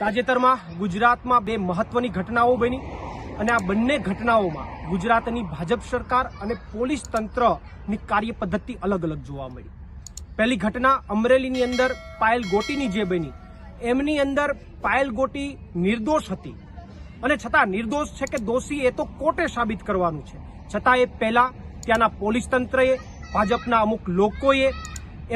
તાજેતરમાં ગુજરાતમાં બે મહત્વની ઘટનાઓ બની અને આ બંને ઘટનાઓમાં ગુજરાતની ભાજપ સરકાર અને પોલીસ તંત્રની કાર્ય પદ્ધતિ અલગ અલગ જોવા મળી. પહેલી ઘટના અમરેલીની અંદર પાયલ ગોટીની જે બની, એમની અંદર પાયલ ગોટી નિર્દોષ હતી. અને છતાં નિર્દોષ છે કે દોષી એ તો કોર્ટે સાબિત કરવાનું છે. છતાં એ પહેલા ત્યાંના પોલીસ તંત્રએ, ભાજપના અમુક લોકોએ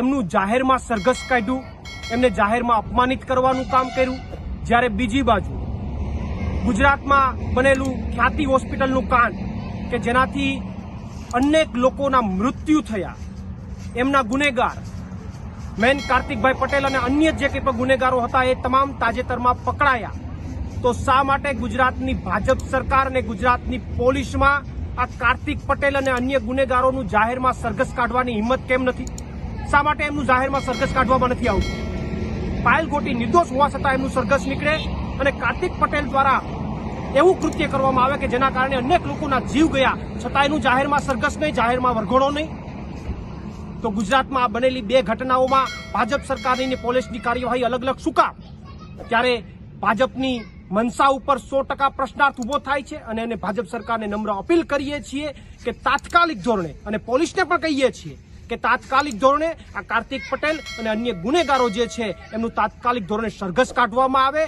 એમનું જાહેરમાં સરઘસ કાઢ્યું, એમને જાહેરમાં અપમાનિત કરવાનું કામ કર્યું જ્યારે બીજી બાજુ ગુજરાતમાં બનેલું ખ્યાતિ હોસ્પિટલનું કાંડ કે જેનાથી અનેક લોકોના મૃત્યુ થયા, એમના ગુનેગાર, મેન કાર્તિકભાઈ પટેલ અને અન્ય જે કંઈ પણ ગુનેગારો હતા એ તમામ તાજેતરમાં પકડાયા. તો શા માટે ગુજરાતની ભાજપ સરકાર અને ગુજરાતની પોલીસમાં આ કાર્તિક પટેલ અને અન્ય ગુનેગારોનું જાહેરમાં સરઘસ કાઢવાની હિંમત કેમ નથી? શા માટે એમનું જાહેરમાં સરઘસ કાઢવામાં નથી આવતું? પાયલ ગોટી નિર્દોષ હોવા છતાં એમનું સરઘસ નીકળે અને કાર્તિક પટેલ દ્વારા એવું કૃત્ય કરવામાં આવે કે જેના કારણે અનેક લોકોના જીવ ગયા. છતાં એનું જાહેરમાં સરઘસ નહીં, જાહેરમાં વરઘોડો નહીં. તો ગુજરાતમાં બનેલી બે ઘટનાઓમાં ભાજપ સરકારની પોલીસની કાર્યવાહી અલગ અલગ સુકા ત્યારે ભાજપની મનસા ઉપર સો ટકા પ્રશ્નાર્થ ઊભો થાય છે અને એને ભાજપ સરકારને નમ્ર અપીલ કરીએ છીએ કે તાત્કાલિક ધોરણે અને પોલીસને પણ કહીએ છીએ કે તાત્કાલિક ધોરણે આ કાર્તિક પટેલ અને અન્ય ગુનેગારો જે છે, એમનું તાત્કાલિક ધોરણે સરઘસ કાઢવામાં આવે.